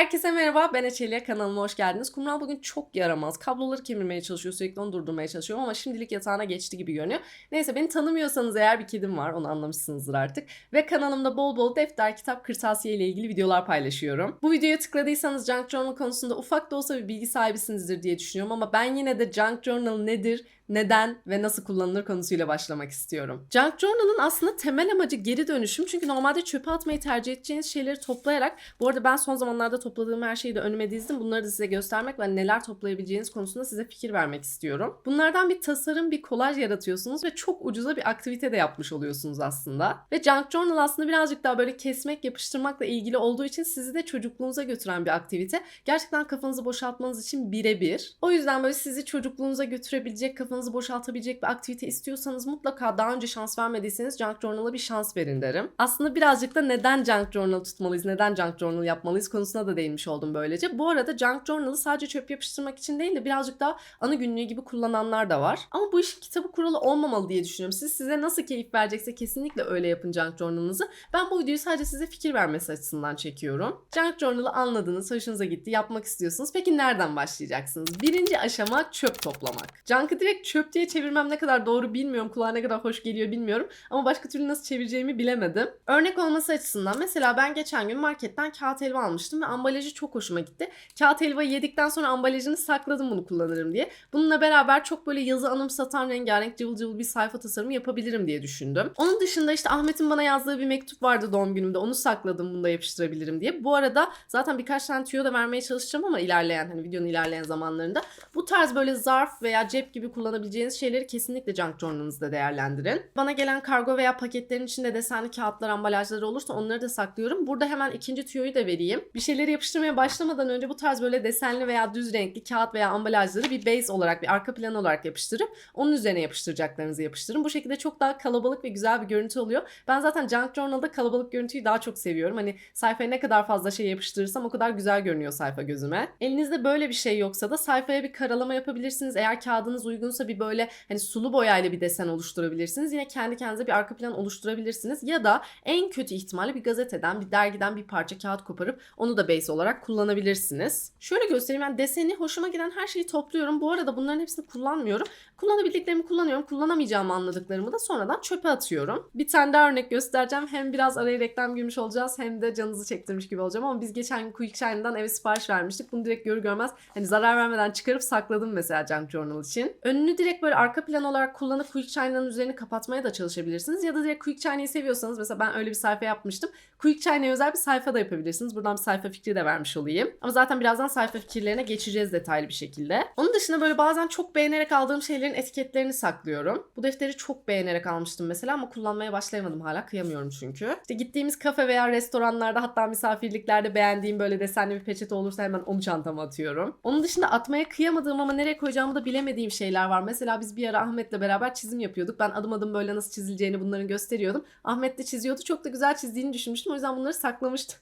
Herkese merhaba ben Eçeliye kanalıma hoş geldiniz. Kumral bugün çok yaramaz. Kabloları kemirmeye çalışıyor sürekli onu durdurmaya çalışıyorum ama şimdilik yatağına geçti gibi görünüyor. Neyse beni tanımıyorsanız eğer bir kedim var onu anlamışsınızdır artık. Ve kanalımda bol bol defter, kitap, kırtasiye ile ilgili videolar paylaşıyorum. Bu videoya tıkladıysanız Junk Journal konusunda ufak da olsa bir bilgi sahibisinizdir diye düşünüyorum ama ben yine de Junk Journal nedir, neden ve nasıl kullanılır konusuyla başlamak istiyorum. Junk Journal'ın aslında temel amacı geri dönüşüm. Çünkü normalde çöpe atmayı tercih edeceğiniz şeyleri toplayarak, bu arada ben son zamanlarda topladığım her şeyi de önüme dizdim. Bunları da size göstermek ve neler toplayabileceğiniz konusunda size fikir vermek istiyorum. Bunlardan bir tasarım, bir kolaj yaratıyorsunuz ve çok ucuza bir aktivite de yapmış oluyorsunuz aslında. Ve Junk Journal aslında birazcık daha böyle kesmek, yapıştırmakla ilgili olduğu için sizi de çocukluğunuza götüren bir aktivite. Gerçekten kafanızı boşaltmanız için birebir. O yüzden böyle sizi çocukluğunuza götürebilecek, kafanızı boşaltabilecek bir aktivite istiyorsanız mutlaka daha önce şans vermediyseniz Junk Journal'a bir şans verin derim. Aslında birazcık da neden Junk Journal tutmalıyız, neden Junk Journal yapmalıyız konusuna da değinmiş oldum böylece. Bu arada Junk Journal'ı sadece çöp yapıştırmak için değil de birazcık daha anı günlüğü gibi kullananlar da var. Ama bu işin kitabı kuralı olmamalı diye düşünüyorum. Siz size nasıl keyif verecekse kesinlikle öyle yapın Junk Journal'ınızı. Ben bu videoyu sadece size fikir vermesi açısından çekiyorum. Junk Journal'ı anladınız, hoşunuza gitti, yapmak istiyorsunuz. Peki nereden başlayacaksınız? Birinci aşama çöp toplamak. Junk'ı direkt çöp diye çevirmem ne kadar doğru bilmiyorum. Kulağa ne kadar hoş geliyor bilmiyorum. Ama başka türlü nasıl çevireceğimi bilemedim. Örnek olması açısından mesela ben geçen gün marketten kağıt helva almıştım ve ambalajı çok hoşuma gitti. Kağıt helvayı yedikten sonra ambalajını sakladım bunu kullanırım diye. Bununla beraber çok böyle yazı anımsatan rengarenk cıvıl cıvıl bir sayfa tasarımı yapabilirim diye düşündüm. Onun dışında işte Ahmet'in bana yazdığı bir mektup vardı doğum günümde. Onu sakladım bunu da yapıştırabilirim diye. Bu arada zaten birkaç tane tüyo da vermeye çalışacağım ama ilerleyen hani videonun ilerleyen zamanlarında. Bu tarz böyle zarf veya cep gibi kullanabileceğiniz şeyleri kesinlikle junk journal'ınızda değerlendirin. Bana gelen kargo veya paketlerin içinde desenli kağıtlar, ambalajları olursa onları da saklıyorum. Burada hemen ikinci tüyoyu da vereyim. Bir şeyleri yapıştırmaya başlamadan önce bu tarz böyle desenli veya düz renkli kağıt veya ambalajları bir base olarak, bir arka plan olarak yapıştırıp onun üzerine yapıştıracaklarınızı yapıştırın. Bu şekilde çok daha kalabalık ve güzel bir görüntü oluyor. Ben zaten junk journal'da kalabalık görüntüyü daha çok seviyorum. Hani sayfaya ne kadar fazla şey yapıştırırsam o kadar güzel görünüyor sayfa gözüme. Elinizde böyle bir şey yoksa da sayfaya bir karalama yapabilirsiniz. Eğer kağıdınız uygunsa bir böyle hani sulu boyayla bir desen oluşturabilirsiniz. Yine kendi kendinize bir arka plan oluşturabilirsiniz. Ya da en kötü ihtimalle bir gazeteden, bir dergiden bir parça kağıt koparıp onu da base olarak kullanabilirsiniz. Şöyle göstereyim ben deseni hoşuma giden her şeyi topluyorum. Bu arada bunların hepsini kullanmıyorum. Kullanabildiklerimi kullanıyorum. Kullanamayacağımı anladıklarımı da sonradan çöpe atıyorum. Bir tane daha örnek göstereceğim. Hem biraz araya reklam girmiş olacağız hem de canınızı çektirmiş gibi olacağım ama biz geçen gün Quick Shine'dan eve sipariş vermiştik. Bunu direkt görür görmez hani zarar vermeden çıkarıp sakladım mesela Junk Journal için. Önünü direkt böyle arka plan olarak kullanıp Quick China'nın üzerini kapatmaya da çalışabilirsiniz. Ya da direkt Quick China'yı seviyorsanız mesela ben öyle bir sayfa yapmıştım. Quick China'ya özel bir sayfa da yapabilirsiniz. Buradan bir sayfa fikri de vermiş olayım. Ama zaten birazdan sayfa fikirlerine geçeceğiz detaylı bir şekilde. Onun dışında böyle bazen çok beğenerek aldığım şeylerin etiketlerini saklıyorum. Bu defteri çok beğenerek almıştım mesela ama kullanmaya başlayamadım hala. Kıyamıyorum çünkü. İşte gittiğimiz kafe veya restoranlarda hatta misafirliklerde beğendiğim böyle desenli bir peçete olursa hemen onu çantama atıyorum. Onun dışında atmaya kıyamadığım ama nereye koyacağımı da bilemediğim şeyler var. Mesela biz bir ara Ahmet'le beraber çizim yapıyorduk. Ben adım adım böyle nasıl çizileceğini bunların gösteriyordum. Ahmet de çiziyordu. Çok da güzel çizdiğini düşünmüştüm. O yüzden bunları saklamıştım.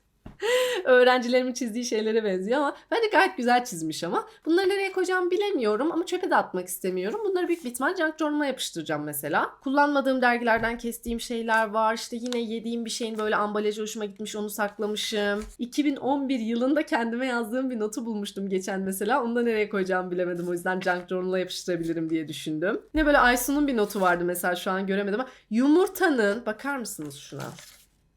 Öğrencilerimin çizdiği şeylere benziyor ama bence gayet güzel çizmiş ama. Bunları nereye koyacağımı bilemiyorum ama çöpe de atmak istemiyorum. Bunları büyük bir ihtimal junk journal'a yapıştıracağım mesela. Kullanmadığım dergilerden kestiğim şeyler var. İşte yine yediğim bir şeyin böyle ambalajı hoşuma gitmiş onu saklamışım. 2011 yılında kendime yazdığım bir notu bulmuştum geçen mesela. Onu da nereye koyacağımı bilemedim. O yüzden junk journal'a yapıştırabilirim diye düşündüm. Yine böyle Aysun'un bir notu vardı mesela şu an göremedim ama yumurtanın bakar mısınız şuna?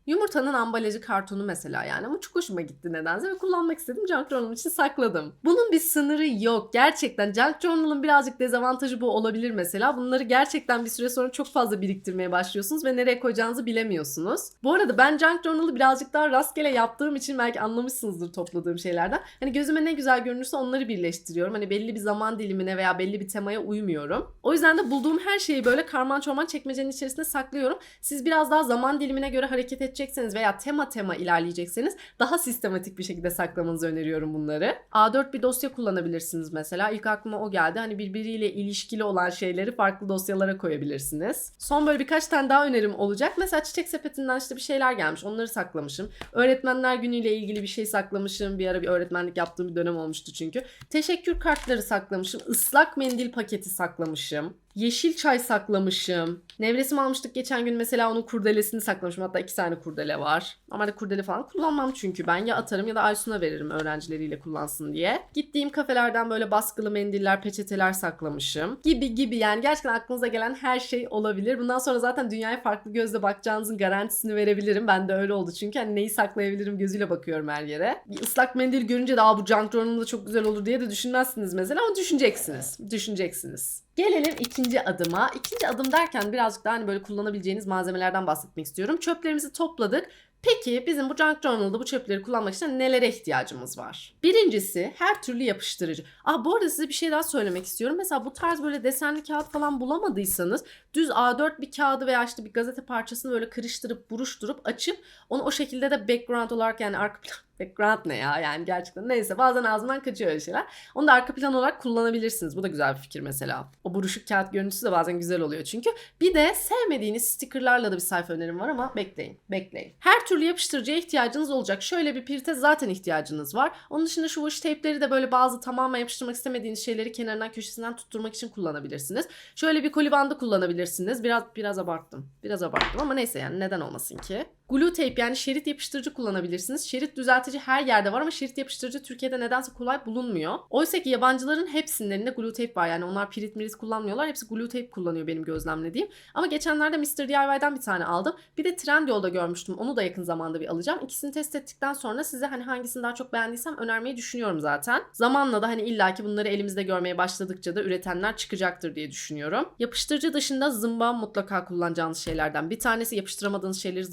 Yumurtanın ambalajı kartonu mesela yani ama çok hoşuma gitti nedense ve kullanmak istedim Junk Journal için sakladım. Bunun bir sınırı yok. Gerçekten Junk Journal'ın birazcık dezavantajı bu olabilir mesela. Bunları gerçekten bir süre sonra çok fazla biriktirmeye başlıyorsunuz ve nereye koyacağınızı bilemiyorsunuz. Bu arada ben Junk Journal'ı birazcık daha rastgele yaptığım için belki anlamışsınızdır topladığım şeylerden. Hani gözüme ne güzel görünürse onları birleştiriyorum. Hani belli bir zaman dilimine veya belli bir temaya uymuyorum. O yüzden de bulduğum her şeyi böyle karman çorman çekmecenin içerisine saklıyorum. Siz biraz daha zaman dilimine göre hareket edecekseniz veya tema tema ilerleyecekseniz daha sistematik bir şekilde saklamanızı öneriyorum bunları. A4 bir dosya kullanabilirsiniz mesela. İlk aklıma o geldi. Hani birbiriyle ilişkili olan şeyleri farklı dosyalara koyabilirsiniz. Son böyle birkaç tane daha önerim olacak. Mesela çiçek sepetinden işte bir şeyler gelmiş. Onları saklamışım. Öğretmenler günüyle ilgili bir şey saklamışım. Bir ara bir öğretmenlik yaptığım bir dönem olmuştu çünkü. Teşekkür kartları saklamışım. Islak mendil paketi saklamışım. Yeşil çay saklamışım. Nevresim almıştık geçen gün mesela onun kurdelesini saklamışım. Hatta iki tane kurdele var. Normalde kurdele falan kullanmam çünkü ben ya atarım ya da Aysun'a veririm öğrencileriyle kullansın diye. Gittiğim kafelerden böyle baskılı mendiller, peçeteler saklamışım. Gibi gibi yani gerçekten aklınıza gelen her şey olabilir. Bundan sonra zaten dünyaya farklı gözle bakacağınızın garantisini verebilirim. Ben de öyle oldu çünkü hani neyi saklayabilirim gözüyle bakıyorum her yere. Bir ıslak mendil görünce de Aa, bu junk journal'da çok güzel olur diye de düşünmezsiniz mesela ama düşüneceksiniz. Düşüneceksiniz. Gelelim ikinci adıma. İkinci adım derken birazcık daha hani böyle kullanabileceğiniz malzemelerden bahsetmek istiyorum. Çöplerimizi topladık. Peki bizim bu junk journal'da bu çöpleri kullanmak için nelere ihtiyacımız var? Birincisi her türlü yapıştırıcı. Aa bu arada size bir şey daha söylemek istiyorum. Mesela bu tarz böyle desenli kağıt falan bulamadıysanız düz A4 bir kağıdı veya işte bir gazete parçasını böyle kırıştırıp buruşturup açıp onu o şekilde de background olarak yani arka plan background ne ya yani gerçekten neyse bazen ağzımdan kaçıyor öyle şeyler. Onu da arka plan olarak kullanabilirsiniz. Bu da güzel bir fikir mesela. O buruşuk kağıt görüntüsü de bazen güzel oluyor çünkü. Bir de sevmediğiniz stickerlarla da bir sayfa önerim var ama bekleyin, bekleyin. Her türlü yapıştırıcıya ihtiyacınız olacak. Şöyle bir pirte zaten ihtiyacınız var. Onun dışında şu washi tape'leri de böyle bazı tamamen yapıştırmak istemediğiniz şeyleri kenarından köşesinden tutturmak için kullanabilirsiniz. Şöyle bir koli bandı kullanabilirsiniz. Biraz biraz abarttım. Biraz abarttım ama neyse yani neden olmasın ki. Glue tape yani şerit yapıştırıcı kullanabilirsiniz. Şerit düzeltici her yerde var ama şerit yapıştırıcı Türkiye'de nedense kolay bulunmuyor. Oysa ki yabancıların hepsinin elinde glue tape var. Yani onlar pirit mirit kullanmıyorlar. Hepsi glue tape kullanıyor benim gözlemlediğim. Ama geçenlerde Mr. DIY'den bir tane aldım. Bir de Trendyol'da görmüştüm. Onu da yakın zamanda bir alacağım. İkisini test ettikten sonra size hani hangisini daha çok beğendiysem önermeyi düşünüyorum zaten. Zamanla da hani illaki bunları elimizde görmeye başladıkça da üretenler çıkacaktır diye düşünüyorum. Yapıştırıcı dışında zımba mutlaka kullanacağınız şeylerden. Bir tanesi yapıştıramadığınız şeyleri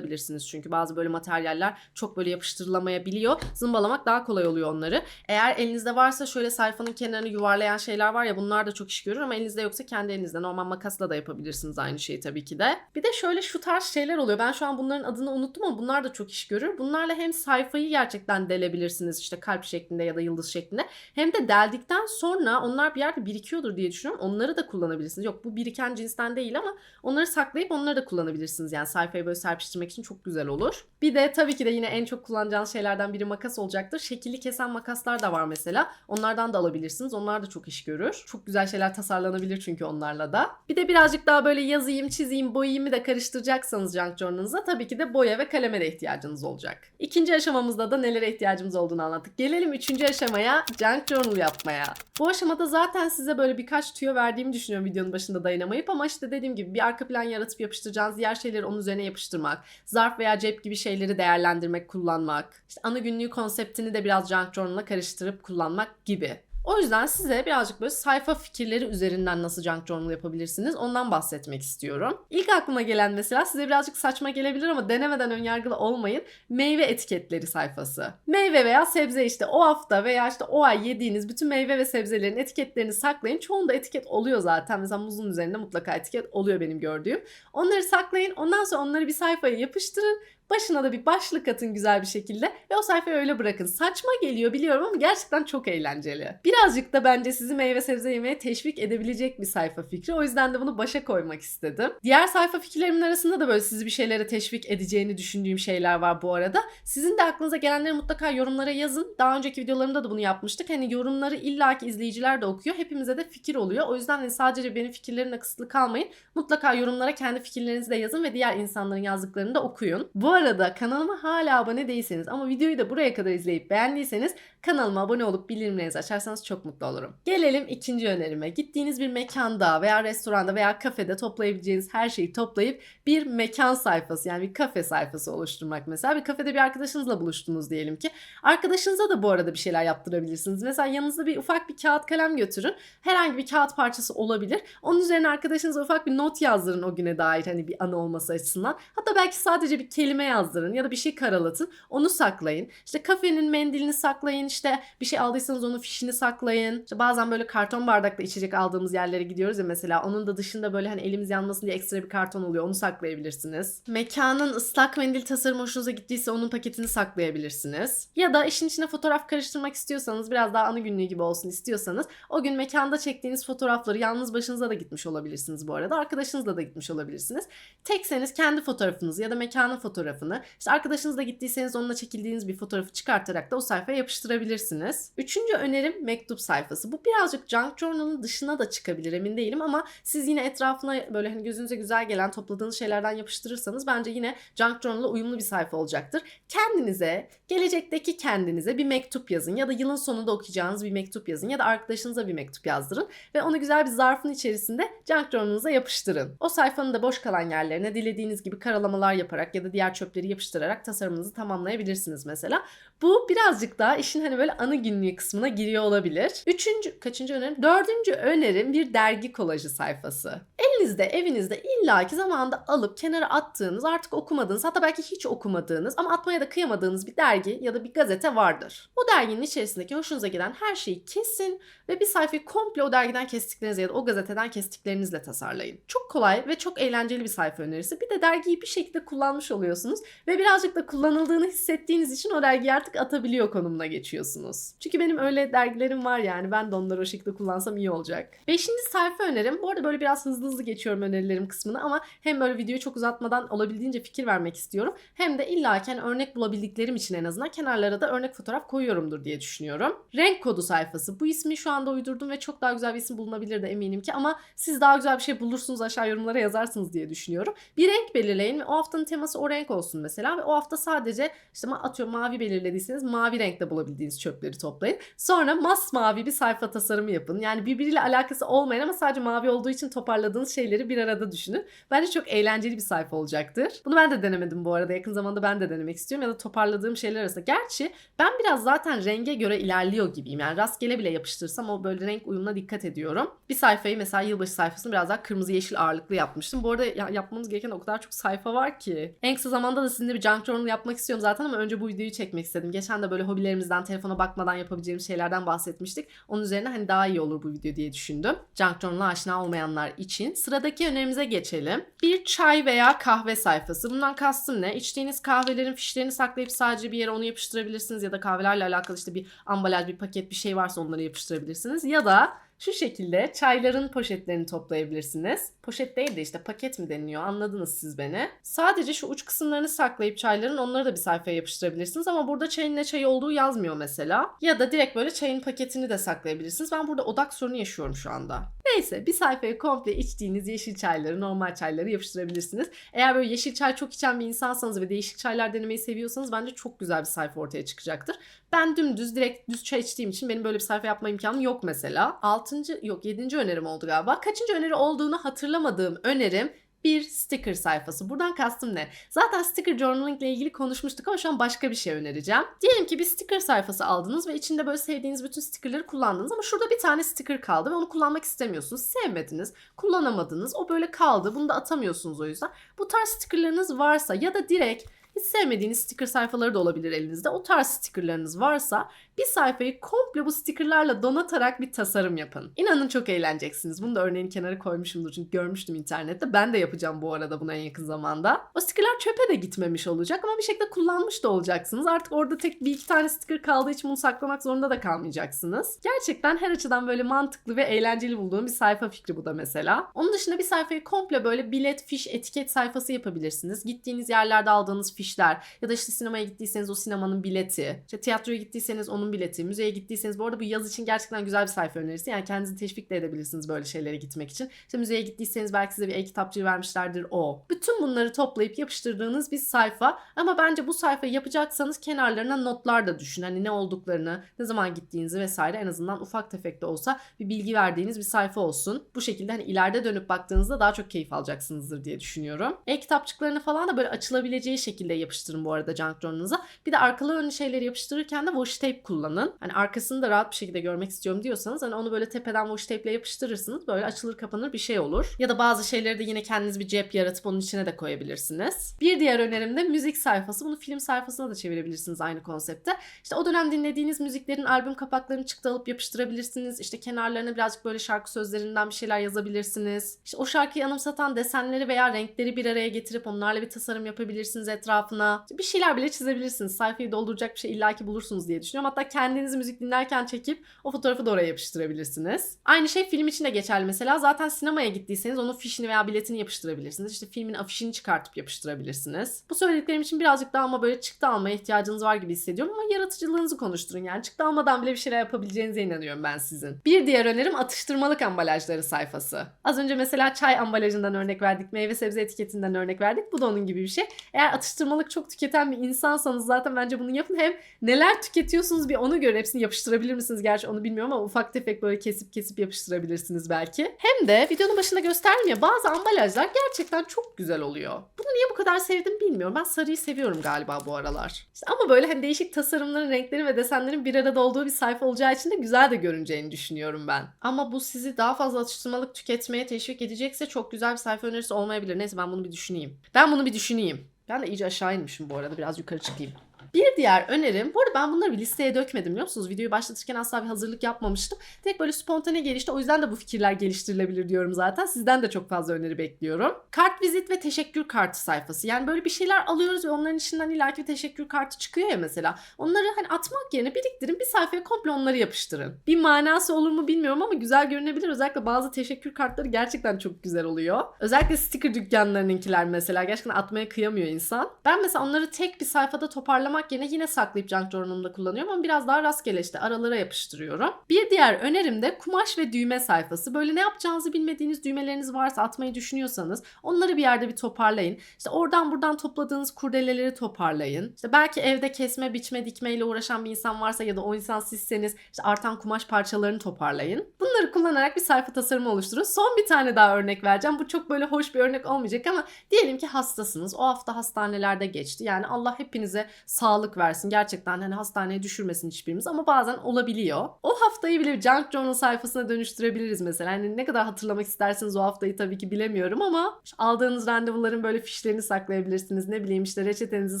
zımbalayabilirsiniz çünkü bazı böyle materyaller çok böyle yapıştırılamayabiliyor. Zımbalamak daha kolay oluyor onları. Eğer elinizde varsa şöyle sayfanın kenarını yuvarlayan şeyler var ya bunlar da çok iş görür ama elinizde yoksa kendi elinizde normal makasla da yapabilirsiniz aynı şeyi tabii ki de. Bir de şöyle şu tarz şeyler oluyor. Ben şu an bunların adını unuttum ama bunlar da çok iş görür. Bunlarla hem sayfayı gerçekten delebilirsiniz işte kalp şeklinde ya da yıldız şeklinde. Hem de deldikten sonra onlar bir yerde birikiyordur diye düşünüyorum. Onları da kullanabilirsiniz. Yok bu biriken cinsten değil ama onları saklayıp onları da kullanabilirsiniz. Yani sayfayı böyle serpiştirmek için çok güzel olur. Bir de tabii ki de yine en çok kullanacağınız şeylerden biri makas olacaktır. Şekilli kesen makaslar da var mesela. Onlardan da alabilirsiniz. Onlar da çok iş görür. Çok güzel şeyler tasarlanabilir çünkü onlarla da. Bir de birazcık daha böyle yazayım, çizeyim, boyayımı da karıştıracaksanız junk journal'ınıza tabii ki de boya ve kaleme de ihtiyacınız olacak. İkinci aşamamızda da nelere ihtiyacımız olduğunu anlattık. Gelelim üçüncü aşamaya junk journal yapmaya. Bu aşamada zaten size böyle birkaç tüyo verdiğimi düşünüyorum videonun başında dayanamayıp ama işte dediğim gibi bir arka plan yaratıp yapıştıracağınız diğer şeyleri onun üzerine yapıştırmak, zarf veya cep gibi şeyleri değerlendirmek, kullanmak, işte ana günlüğü konseptini de biraz junk journal'a karıştırıp kullanmak gibi. O yüzden size birazcık böyle sayfa fikirleri üzerinden nasıl junk journal yapabilirsiniz ondan bahsetmek istiyorum. İlk aklıma gelen mesela size birazcık saçma gelebilir ama denemeden önyargılı olmayın. Meyve etiketleri sayfası. Meyve veya sebze işte o hafta veya işte o ay yediğiniz bütün meyve ve sebzelerin etiketlerini saklayın. Çoğunda etiket oluyor zaten. Mesela muzun üzerinde mutlaka etiket oluyor benim gördüğüm. Onları saklayın. Ondan sonra onları bir sayfaya yapıştırın. Başına da bir başlık atın güzel bir şekilde ve o sayfayı öyle bırakın. Saçma geliyor biliyorum ama gerçekten çok eğlenceli. Birazcık da bence sizi meyve sebze yemeye teşvik edebilecek bir sayfa fikri. O yüzden de bunu başa koymak istedim. Diğer sayfa fikirlerimin arasında da böyle sizi bir şeylere teşvik edeceğini düşündüğüm şeyler var bu arada. Sizin de aklınıza gelenleri mutlaka yorumlara yazın. Daha önceki videolarımda da bunu yapmıştık. Hani yorumları illaki izleyiciler de okuyor. Hepimize de fikir oluyor. O yüzden hani sadece benim fikirlerimle kısıtlı kalmayın. Mutlaka yorumlara kendi fikirlerinizi de yazın ve diğer insanların yazdıklarını da okuyun. Bu arada kanalıma hala abone değilseniz ama videoyu da buraya kadar izleyip beğendiyseniz kanalıma abone olup bildirimlerinizi açarsanız çok mutlu olurum. Gelelim ikinci önerime. Gittiğiniz bir mekanda veya restoranda veya kafede toplayabileceğiniz her şeyi toplayıp bir mekan sayfası yani bir kafe sayfası oluşturmak mesela. Bir kafede bir arkadaşınızla buluştunuz diyelim ki. Arkadaşınıza da bu arada bir şeyler yaptırabilirsiniz. Mesela yanınızda bir ufak bir kağıt kalem götürün. Herhangi bir kağıt parçası olabilir. Onun üzerine arkadaşınıza ufak bir not yazdırın o güne dair hani bir anı olması açısından. Hatta belki sadece bir kelime yazdırın ya da bir şey karalatın. Onu saklayın. İşte kafenin mendilini saklayın. İşte bir şey aldıysanız onun fişini saklayın. İşte bazen böyle karton bardakla içecek aldığımız yerlere gidiyoruz ya mesela. Onun da dışında böyle hani elimiz yanmasın diye ekstra bir karton oluyor. Onu saklayabilirsiniz. Mekanın ıslak mendil tasarımı hoşunuza gittiyse onun paketini saklayabilirsiniz. Ya da işin içine fotoğraf karıştırmak istiyorsanız biraz daha anı günlüğü gibi olsun istiyorsanız o gün mekanda çektiğiniz fotoğrafları yalnız başınıza da gitmiş olabilirsiniz bu arada. Arkadaşınızla da gitmiş olabilirsiniz. Tekseniz kendi fotoğrafınızı ya da mekanın fotoğrafını fotoğrafını. İşte arkadaşınızla gittiyseniz onunla çekildiğiniz bir fotoğrafı çıkartarak da o sayfaya yapıştırabilirsiniz. Üçüncü önerim mektup sayfası. Bu birazcık junk journal'ın dışına da çıkabilir emin değilim ama siz yine etrafına böyle hani gözünüze güzel gelen topladığınız şeylerden yapıştırırsanız bence yine junk journal'la uyumlu bir sayfa olacaktır. Kendinize, gelecekteki kendinize bir mektup yazın ya da yılın sonunda okuyacağınız bir mektup yazın ya da arkadaşınıza bir mektup yazdırın ve onu güzel bir zarfın içerisinde junk journal'ınıza yapıştırın. O sayfanın da boş kalan yerlerine dilediğiniz gibi karalamalar yaparak ya da diğer çöpleri yapıştırarak tasarımınızı tamamlayabilirsiniz mesela. Bu birazcık daha işin hani böyle anı günlüğü kısmına giriyor olabilir. Üçüncü, kaçıncı önerim? Dördüncü önerim bir dergi kolajı sayfası. Elinizde, evinizde illaki zamanında alıp kenara attığınız, artık okumadığınız, hatta belki hiç okumadığınız ama atmaya da kıyamadığınız bir dergi ya da bir gazete vardır. O derginin içerisindeki hoşunuza giden her şeyi kesin ve bir sayfayı komple o dergiden kestiklerinizle ya da o gazeteden kestiklerinizle tasarlayın. Çok kolay ve çok eğlenceli bir sayfa önerisi. Bir de dergiyi bir şekilde kullanmış oluyorsunuz ve birazcık da kullanıldığını hissettiğiniz için o dergiyi artık atabiliyor konumuna geçiyorsunuz. Çünkü benim öyle dergilerim var yani ben de onları o şekilde kullansam iyi olacak. Beşinci sayfa önerim. Bu arada böyle biraz hızlı hızlı geçiyorum önerilerim kısmını ama hem böyle videoyu çok uzatmadan olabildiğince fikir vermek istiyorum. Hem de illaki örnek bulabildiklerim için en azından kenarlara da örnek fotoğraf koyuyorumdur diye düşünüyorum. Renk kodu sayfası. Bu ismi şu anda uydurdum ve çok daha güzel bir isim bulunabilir de eminim ki ama siz daha güzel bir şey bulursunuz aşağı yorumlara yazarsınız diye düşünüyorum. Bir renk belirleyin ve o haftanın teması o renk olsun mesela ve o hafta sadece işte atıyorum mavi belirlediyseniz mavi renkte bulabildiğiniz çöpleri toplayın. Sonra masmavi bir sayfa tasarımı yapın. Yani birbiriyle alakası olmayan ama sadece mavi olduğu için toparladığınız şeyleri bir arada düşünün. Bence çok eğlenceli bir sayfa olacaktır. Bunu ben de denemedim bu arada. Yakın zamanda ben de denemek istiyorum ya da toparladığım şeyler arasında. Gerçi ben biraz zaten renge göre ilerliyor gibiyim. Yani rastgele bile yapıştırsam o böyle renk uyumuna dikkat ediyorum. Bir sayfayı mesela yılbaşı sayfasını biraz daha kırmızı yeşil ağırlıklı yapmıştım. Bu arada ya- yapmamız gereken o kadar çok sayfa var ki. En kısa zamanda da sizinle bir junk journal yapmak istiyorum zaten ama önce bu videoyu çekmek istedim. Geçen de böyle hobilerimizden, telefona bakmadan yapabileceğimiz şeylerden bahsetmiştik. Onun üzerine hani daha iyi olur bu video diye düşündüm. Junk journal'a aşina olmayanlar için. Sıradaki önerimize geçelim. Bir çay veya kahve sayfası. Bundan kastım ne? İçtiğiniz kahvelerin fişlerini saklayıp sadece bir yere onu yapıştırabilirsiniz ya da kahvelerle alakalı işte bir ambalaj, bir paket bir şey varsa onları yapıştırabilirsiniz. Ya da şu şekilde çayların poşetlerini toplayabilirsiniz. Poşet değil de işte paket mi deniliyor anladınız siz beni. Sadece şu uç kısımlarını saklayıp çayların onları da bir sayfaya yapıştırabilirsiniz ama burada çayın ne çay olduğu yazmıyor mesela. Ya da direkt böyle çayın paketini de saklayabilirsiniz. Ben burada odak sorunu yaşıyorum şu anda. Neyse bir sayfaya komple içtiğiniz yeşil çayları, normal çayları yapıştırabilirsiniz. Eğer böyle yeşil çay çok içen bir insansanız ve değişik çaylar denemeyi seviyorsanız bence çok güzel bir sayfa ortaya çıkacaktır. Ben dümdüz direkt düz çay içtiğim için benim böyle bir sayfa yapma imkanım yok mesela. Altıncı yok yedinci önerim oldu galiba. Kaçıncı öneri olduğunu hatırlamadığım önerim bir sticker sayfası. Buradan kastım ne? Zaten sticker journaling ile ilgili konuşmuştuk ama şu an başka bir şey önereceğim. Diyelim ki bir sticker sayfası aldınız ve içinde böyle sevdiğiniz bütün stickerları kullandınız ama şurada bir tane sticker kaldı ve onu kullanmak istemiyorsunuz. Sevmediniz, kullanamadınız. O böyle kaldı. Bunu da atamıyorsunuz o yüzden. Bu tarz stickerlarınız varsa ya da direkt hiç sevmediğiniz sticker sayfaları da olabilir elinizde. O tarz stickerlarınız varsa bir sayfayı komple bu stickerlarla donatarak bir tasarım yapın. İnanın çok eğleneceksiniz. Bunu da örneğin kenara koymuşumdur çünkü görmüştüm internette. Ben de yapacağım bu arada buna en yakın zamanda. O stickerlar çöpe de gitmemiş olacak ama bir şekilde kullanmış da olacaksınız. Artık orada tek bir iki tane sticker kaldığı için bunu saklamak zorunda da kalmayacaksınız. Gerçekten her açıdan böyle mantıklı ve eğlenceli bulduğum bir sayfa fikri bu da mesela. Onun dışında bir sayfayı komple böyle bilet, fiş, etiket sayfası yapabilirsiniz. Gittiğiniz yerlerde aldığınız fişler ya da işte sinemaya gittiyseniz o sinemanın bileti, işte tiyatroya gittiyseniz onun bileti, müzeye gittiyseniz bu arada bu yaz için gerçekten güzel bir sayfa önerisi. Yani kendinizi teşvik de edebilirsiniz böyle şeylere gitmek için. İşte müzeye gittiyseniz belki size bir e-kitapçığı vermişlerdir o. Bütün bunları toplayıp yapıştırdığınız bir sayfa ama bence bu sayfayı yapacaksanız kenarlarına notlar da düşün. Hani ne olduklarını, ne zaman gittiğinizi vesaire en azından ufak tefek de olsa bir bilgi verdiğiniz bir sayfa olsun. Bu şekilde hani ileride dönüp baktığınızda daha çok keyif alacaksınızdır diye düşünüyorum. E-kitapçıklarını falan da böyle açılabileceği şekilde yapıştırın bu arada junk journal'ınıza. Bir de arkalı önlü şeyleri yapıştırırken de washi tape kullanın. Hani arkasını da rahat bir şekilde görmek istiyorum diyorsanız hani onu böyle tepeden washi tape ile yapıştırırsınız. Böyle açılır kapanır bir şey olur. Ya da bazı şeyleri de yine kendiniz bir cep yaratıp onun içine de koyabilirsiniz. Bir diğer önerim de müzik sayfası. Bunu film sayfasına da çevirebilirsiniz aynı konsepte. İşte o dönem dinlediğiniz müziklerin albüm kapaklarını çıktı alıp yapıştırabilirsiniz. İşte kenarlarına birazcık böyle şarkı sözlerinden bir şeyler yazabilirsiniz. İşte o şarkıyı anımsatan desenleri veya renkleri bir araya getirip onlarla bir tasarım yapabilirsiniz etrafına. Bir şeyler bile çizebilirsiniz. Sayfayı dolduracak bir şey illaki bulursunuz diye düşünüyorum. Hatta da kendinizi müzik dinlerken çekip o fotoğrafı da oraya yapıştırabilirsiniz. Aynı şey film için de geçerli mesela. Zaten sinemaya gittiyseniz onun fişini veya biletini yapıştırabilirsiniz. İşte filmin afişini çıkartıp yapıştırabilirsiniz. Bu söylediklerim için birazcık daha ama böyle çıktı almaya ihtiyacınız var gibi hissediyorum ama yaratıcılığınızı konuşturun. Yani çıktı almadan bile bir şeyler yapabileceğinize inanıyorum ben sizin. Bir diğer önerim atıştırmalık ambalajları sayfası. Az önce mesela çay ambalajından örnek verdik, meyve sebze etiketinden örnek verdik. Bu da onun gibi bir şey. Eğer atıştırmalık çok tüketen bir insansanız zaten bence bunu yapın. Hem neler tüketiyorsunuz bir onu görün. Hepsini yapıştırabilir misiniz? Gerçi onu bilmiyorum ama ufak tefek böyle kesip kesip yapıştırabilirsiniz belki. Hem de videonun başında gösterdim ya bazı ambalajlar gerçekten çok güzel oluyor. Bunu niye bu kadar sevdim bilmiyorum. Ben sarıyı seviyorum galiba bu aralar. İşte ama böyle hani değişik tasarımların, renklerin ve desenlerin bir arada olduğu bir sayfa olacağı için de güzel de görüneceğini düşünüyorum ben. Ama bu sizi daha fazla atıştırmalık tüketmeye teşvik edecekse çok güzel bir sayfa önerisi olmayabilir. Neyse ben bunu bir düşüneyim. Ben bunu bir düşüneyim. Ben de iyice aşağı inmişim bu arada. Biraz yukarı çıkayım. Bir diğer önerim, bu arada ben bunları bir listeye dökmedim biliyor musunuz? Videoyu başlatırken asla bir hazırlık yapmamıştım. Tek böyle spontane gelişti. O yüzden de bu fikirler geliştirilebilir diyorum zaten. Sizden de çok fazla öneri bekliyorum. Kart vizit ve teşekkür kartı sayfası. Yani böyle bir şeyler alıyoruz ve onların içinden illaki bir teşekkür kartı çıkıyor ya mesela. Onları hani atmak yerine biriktirin bir sayfaya komple onları yapıştırın. Bir manası olur mu bilmiyorum ama güzel görünebilir. Özellikle bazı teşekkür kartları gerçekten çok güzel oluyor. Özellikle sticker dükkanlarınınkiler mesela gerçekten atmaya kıyamıyor insan. Ben mesela onları tek bir sayfada toparlamak yerine yine saklayıp junk journal'ımda kullanıyorum ama biraz daha rastgele işte aralara yapıştırıyorum. Bir diğer önerim de kumaş ve düğme sayfası. Böyle ne yapacağınızı bilmediğiniz düğmeleriniz varsa atmayı düşünüyorsanız onları bir yerde bir toparlayın. İşte oradan buradan topladığınız kurdeleleri toparlayın. İşte belki evde kesme, biçme, dikmeyle uğraşan bir insan varsa ya da o insan sizseniz işte artan kumaş parçalarını toparlayın. Bunları kullanarak bir sayfa tasarımı oluşturun. Son bir tane daha örnek vereceğim. Bu çok böyle hoş bir örnek olmayacak ama diyelim ki hastasınız. O hafta hastanelerde geçti. Yani Allah hepinize sağlık versin. Gerçekten hani hastaneye düşürmesin hiçbirimiz ama bazen olabiliyor. O haftayı bile Junk Journal sayfasına dönüştürebiliriz mesela. Hani ne kadar hatırlamak isterseniz o haftayı tabii ki bilemiyorum ama aldığınız randevuların böyle fişlerini saklayabilirsiniz. Ne bileyim işte reçetenizi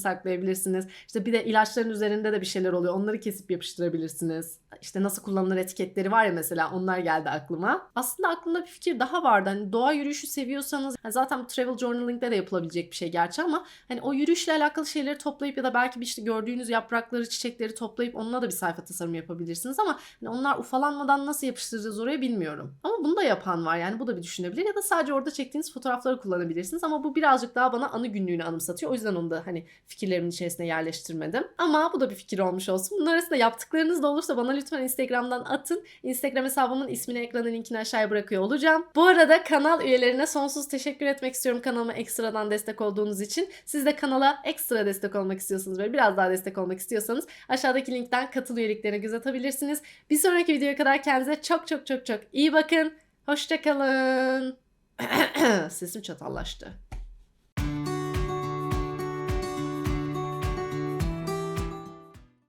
saklayabilirsiniz. İşte bir de ilaçların üzerinde de bir şeyler oluyor. Onları kesip yapıştırabilirsiniz. İşte nasıl kullanılır etiketleri var ya mesela onlar geldi aklıma. Aslında aklımda bir fikir daha vardı. Hani doğa yürüyüşü seviyorsanız hani zaten travel journaling'de de yapılabilecek bir şey gerçi ama hani o yürüyüşle alakalı şeyleri toplayıp ya da belki bir işte gördüğünüz yaprakları, çiçekleri toplayıp onunla da bir sayfa tasarımı yapabilirsiniz ama hani onlar ufalanmadan nasıl yapıştıracağız oraya bilmiyorum. Ama bunu da yapan var yani bu da bir düşünebilir ya da sadece orada çektiğiniz fotoğrafları kullanabilirsiniz ama bu birazcık daha bana anı günlüğünü anımsatıyor. O yüzden onu da hani fikirlerimin içerisine yerleştirmedim. Ama bu da bir fikir olmuş olsun. Bunun arasında yaptıklarınız da olursa bana lütfen Instagram'dan atın. Instagram hesabımın ismini ekranın linkini aşağıya bırakıyor olacağım. Bu arada kanal üyelerine sonsuz teşekkür etmek istiyorum kanalıma ekstradan destek olduğunuz için. Siz de kanala ekstra destek olmak istiyorsanız böyle biraz daha destek olmak istiyorsanız aşağıdaki linkten katıl üyeliklerine göz atabilirsiniz. Bir sonraki videoya kadar kendinize çok çok çok çok iyi bakın. Hoşçakalın. Sesim çatallaştı.